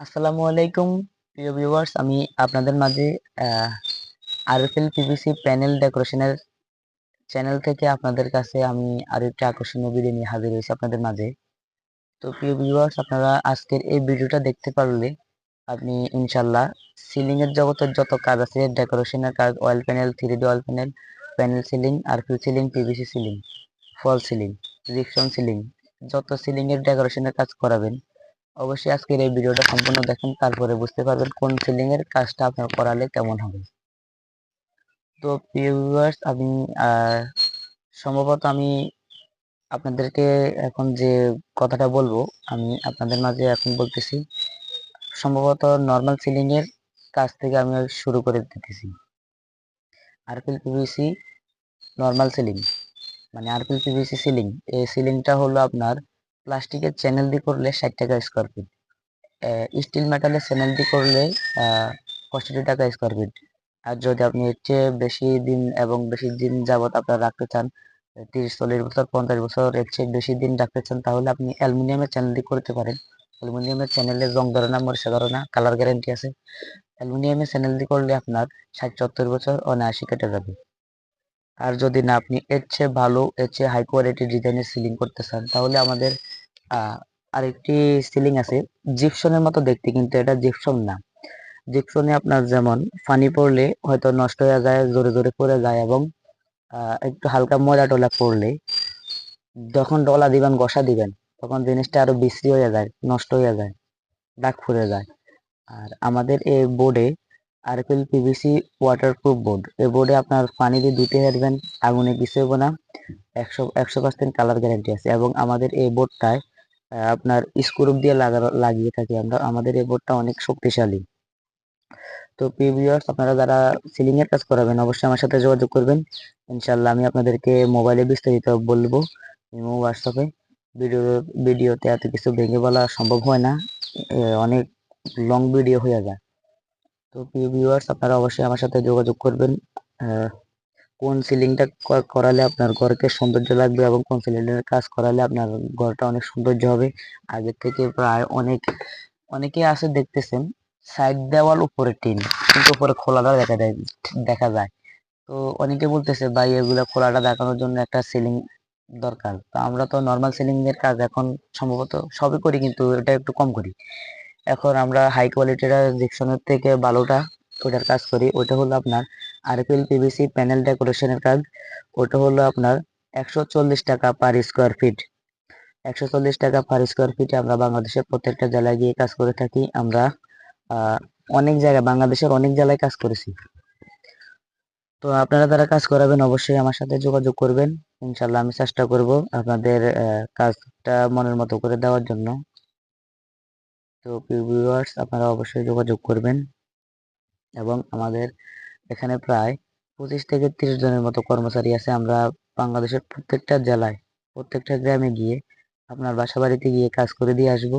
আসসালামু আলাইকুম, প্রিয় ভিউয়ার্স আমি আপনাদের মাঝে আরএফএল পিভিসি প্যানেল ডেকোরেশনের চ্যানেল থেকে আপনাদের কাছে আমি আরও একটি আকর্ষণীয় ভিডিও নিয়ে হাজির হয়েছি আপনাদের মাঝে। তো প্রিয় ভিউয়ার্স আপনারা আজকের এই ভিডিওটা দেখতে পারলে আপনি ইনশাল্লাহ সিলিং এর জগতের যত কাজ আছে ডেকোরেশনের কাজ oil panel three D oil panel panel ceiling RP ceiling PVC ceiling fall ceiling রিকশন ceiling যত সিলিং এর ডেকোরেশনের কাজ করাবেন অবশ্যই আজকের এই ভিডিওটা সম্পূর্ণ দেখেন, তারপরে বুঝতে পারবেন কোন সিলিং এর কাজটা আপনার করালে কেমন হবে। তো ভিউয়ার্স আমি সম্ভবত আমি আপনাদেরকে এখন যে কথাটা বলব, আমি আপনাদের মাঝে এখন বলতেছি, সম্ভবত নর্মাল সিলিং এর কাজ থেকে আমি শুরু করে দিতেছি। আরপিএল পিভিসি নর্মাল সিলিং মানে আরপিএল পিভিসি সিলিং এই সিলিংটা হলো আপনার প্লাস্টিকের চ্যানেল দিয়ে করলে ষাট টাকা স্কোয়ার ফিট স্টিল মেটালের চ্যানেল দিয়ে করলে পঁয়ষট্টি টাকা স্কোয়ার ফিট আর যদি আপনি এর চেয়ে বেশি দিন এবং বেশি দিন যাবত আপনারা রাখতে চান, তিরিশ, চল্লিশ বছর, পঞ্চাশ বছর এর চেয়ে বেশি দিন রাখতে চান, তাহলে আপনি অ্যালুমিনিয়ামের চ্যানেল দিয়ে করতে পারেন। অ্যালুমিনিয়ামের চ্যানেলে রং ধরে না মরিচা ধরে না কালার গ্যারেন্টি আছে। অ্যালুমিনিয়ামের চ্যানেল দিয়ে করলে আপনার ষাট চত্বর বছর অনায়াসি কেটে যাবে। আর যদি না আপনি এর চেয়ে ভালো, এর চেয়ে হাই কোয়ালিটি ডিজাইনের সিলিং করতে চান, তাহলে আমাদের আরেকটি সিলিং আছে। জিপসনের মতো দেখতে, কিন্তু এটা জিপসন না। জিপসনে আপনার যেমন পানি পড়লে হয়তো নষ্ট হয়ে যায়, জোরে জোরে পড়ে যায় এবং একটু হালকা ময়লা টলা পড়লে যখন ডলা দিবেন গসা দিবেন, তখন জিনিসটা আরও বিশ্রী হয়ে যায়, নষ্ট হয়ে যায়, দাগ ফুরে যায়। আর আমাদের এই বোর্ডে আরপিএল পিভিসি ওয়াটারপ্রুফ বোর্ড এই বোর্ডে আপনার পানি দিয়ে ধুতে পারবেন, আগুনে কিছু না, একশো একশো পার্সেন্ট কালার গ্যারান্টি আছে এবং আমাদের এই বোর্ডটায় আপনার স্ক্রুপ দিয়ে লাগিয়ে থাকি আমরা। আমাদের এই বোর্ডটা অনেক শক্তিশালী। তো প্রিভিউয়ার্স আপনারা যারা সিলিং এর কাজ করাবেন, অবশ্যই আমার সাথে যোগাযোগ করবেন। ইনশাল্লাহ আমি আপনাদেরকে মোবাইলে বিস্তারিত বলব ইমো হোয়াটসঅ্যাপে ভিডিও, ভিডিওতে এত কিছু ভেঙে বলা সম্ভব হয় না। অনেক লং ভিডিও হয়ে যায়। তো প্রিয় ভিউয়ার্স আপনারা অবশ্যই আমার সাথে যোগাযোগ করবেন। কোন সিলিংটা করালে আপনার ঘরকে সৌন্দর্য লাগবে এবং কোন সিলিংয়ের কাজ করালে আপনার ঘরটা অনেক সৌন্দর্য হবে। আগের থেকে প্রায় অনেক অনেকে আছে দেখতেছেন সাইড দেওয়াল উপরে টিন কিন্তু উপরে খোলাটা দেখা যায় দেখা যায়। তো অনেকে বলতেছে, ভাই, এগুলো খোলাটা দেখানোর জন্য একটা সিলিং দরকার। তো আমরা তো নর্মাল সিলিং এর কাজ এখন সম্ভবত সবই করি, কিন্তু এটা একটু কম করি। এখন আমরা হাই কোয়ালিটির জিপসনের থেকে ভালোটা ওটার কাজ করি। ওটা হলো আপনার আরপিএল পিভিসি প্যানেল ডেকোরেশনের কাজ, ওটা হলো আপনার একশো চল্লিশ টাকা পার স্কোয়ার ফিট একশো চল্লিশ টাকা পার স্কোয়ার ফিটে আমরা বাংলাদেশের প্রত্যেকটা জেলায় গিয়ে কাজ করে থাকি। আমরা অনেক জায়গায়, বাংলাদেশের অনেক জেলায় কাজ করেছি। তো আপনারা যারা কাজ করাবেন অবশ্যই আমার সাথে যোগাযোগ করবেন। ইনশাল্লাহ আমি চেষ্টা করব আপনাদের কাজটা মনের মতো করে দেওয়ার জন্য। তো আপনারা অবশ্যই যোগাযোগ করবেন এবং আমাদের এখানে প্রায় পঁচিশ থেকে তিরিশ জনের মতো কর্মচারী আছে আমরা বাংলাদেশের প্রত্যেকটা জেলায়, প্রত্যেকটা গ্রামে গিয়ে আপনার বাসা বাড়িতে গিয়ে কাজ করে দিয়ে আসব।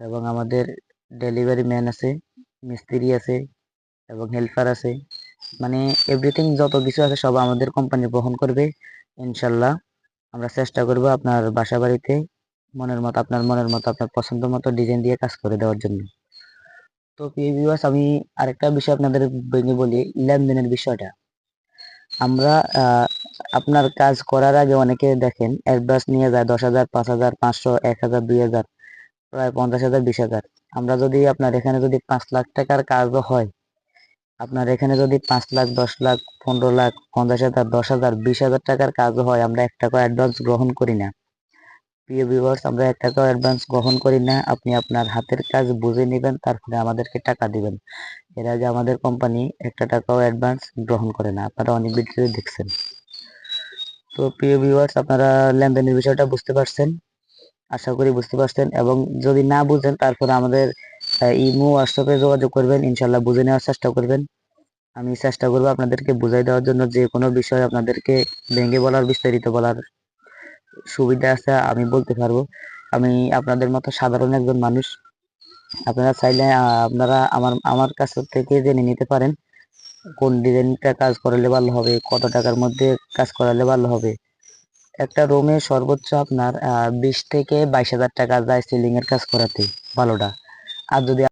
এবং আমাদের ডেলিভারি ম্যান আছে, মিস্ত্রি আছে, এবং হেল্পার আছে। মানে এভরিথিং যত কিছু আছে সব আমাদের কোম্পানি বহন করবে, ইনশাল্লাহ। আমরা চেষ্টা করব আপনার বাসা বাড়িতে মনের মতো, আপনার মনের মতো, আপনার পছন্দ মতো ডিজাইন দিয়ে কাজ করে দেওয়ার জন্য। তো ভিউয়ার্স আমি আরেকটা বিষয় আপনাদের ভেঙে বলি, লেনদেনের বিষয়টা। আমরা আপনার কাজ করার আগে অনেকে দেখেন অ্যাডভান্স নিয়ে যায় দশ হাজার, পাঁচ হাজার, পাঁচশো, এক হাজার, দুই হাজার, প্রায় পঞ্চাশ হাজার, বিশ হাজার। আমরা যদি আপনার এখানে যদি পাঁচ লাখ টাকার কাজও হয়, আপনার এখানে যদি পাঁচ লাখ, দশ লাখ, পনেরো লাখ, পঞ্চাশ হাজার, দশ হাজার, বিশ হাজার টাকার কাজও হয়, আমরা এক টাকা অ্যাডভান্স গ্রহণ করি না। প্রিয় ভিউয়ার্স আমরা এক টাকাও অ্যাডভান্স গ্রহণ করি না। আপনি আপনার হাতের কাজ বুঝে নেবেন, তারপরে আমাদেরকে টাকা দিবেন। এর আগে আমাদের কোম্পানি একটা টাকাও অ্যাডভান্স গ্রহণ করে না। আপনারা অনেক ভিডিও দেখছেন। তো প্রিয় ভিউয়ার্স আপনারা লেনদেনের বিষয়টা বুঝতে পারছেন, আশা করি বুঝতে পারছেন। এবং যদি না বুঝেন, তারপরে আমাদের ইমো হোয়াটসঅ্যাপে যোগাযোগ করবেন। ইনশাল্লাহ বুঝে নেওয়ার চেষ্টা করবেন। আমি চেষ্টা করব আপনাদেরকে বুঝাই দেওয়ার জন্য। যে কোনো বিষয় আপনাদেরকে ভেঙে বলার, বিস্তারিত বলার সুবিধা আছে, আমি বলতে পারব। আমি আপনাদের মতো সাধারণ একজন মানুষ। আপনারা চাইলে আপনারা আমার আমার কাছ থেকে জেনে নিতে পারেন কোন ডিজাইনটা কাজ করালে ভালো হবে, কত টাকার মধ্যে কাজ করালে ভালো হবে। একটা রুমে সর্বোচ্চ আপনার বিশ থেকে বাইশ হাজার টাকা যায় সিলিং এর কাজ করাতে, ভালোটা। আর যদি